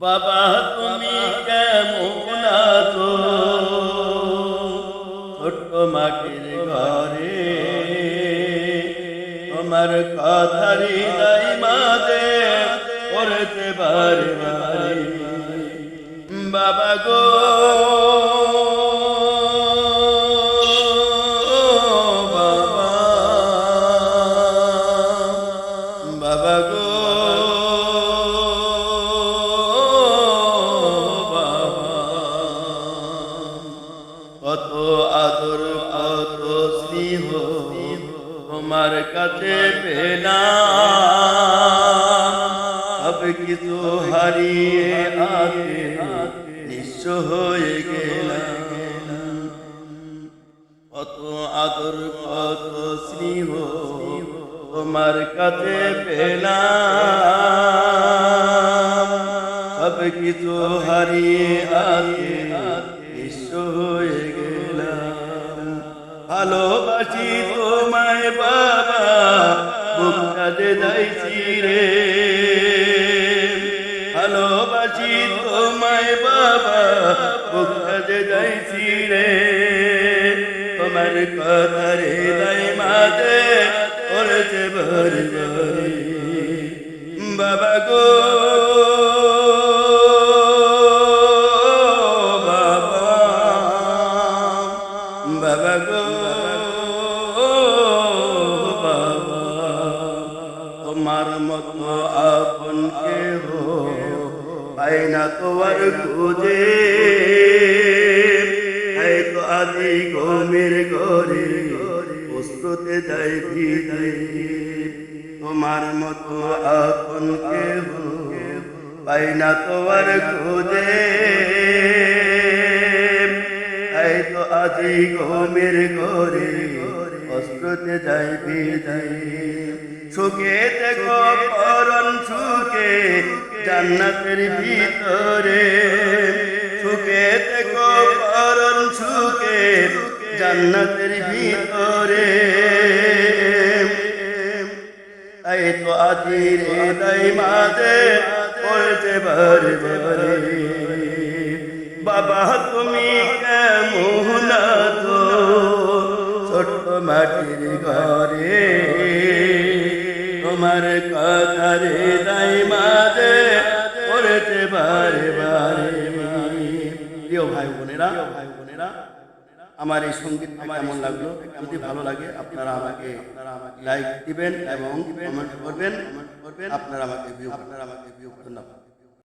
বাবা, তুমি কেমন আছো? ছোট্ট মাটির ঘরে, তোমার কথারি নাই মাঝে করেছে বারে বারে বাবা গো আদর কত স্নেহ তোমার কাছে পেলাম। কিছু হারিয়ে আগে নিঃস্ব হয়ে গেলাম। কত আদর, কত স্নেহ তোমার কাছে পেলাম। সব কিছু হারিয়ে আগে নিঃস্ব হয়ে ভালোবাসি তোমায় বাবা যে যাইছি রে। ভালোবাসি তোমায় বাবা যে যাইছি রে। তোমার কথা রে দাই মাঝে পড়েছে ভরে ভরে। বাবা গো বাবা গো, বাবা। তোমার মতো আপন কেহ পাই না তোমার খুঁজে। তো আদি গমের ঘরে প্রস্তুতে যাই ভিজে তোমার মতো আপন কেহ পাই না তোমার খুঁজে। তো আদি গমের ঘরে অস্ত্রতে যাই ভিজে সুখে দেখো পরন সুখে জান্নাতের ভিতরে। সুখে দেখো পরন সুখে জান্নাতের ভিতরে। তাই তো আজি রে তাই মাঝে পড়ছে ভরে ভরে। বাবা তুমি কেমন আছো? ছোট্ট মাটির ঘরে তোমার কথা রে তাই মাঝে পড়েছে বারে বারে। প্রিয় ভাই বোনেরা ভাই বোনেরা আমার এই সংগীত কেমন লাগল? যদি ভালো লাগে আপনারা আমাকে লাইক দিবেন এবং কমেন্ট করবেন। আপনারা আমাকে ভিউ আপনারা আমাকে ভিউ ধন্যবাদ।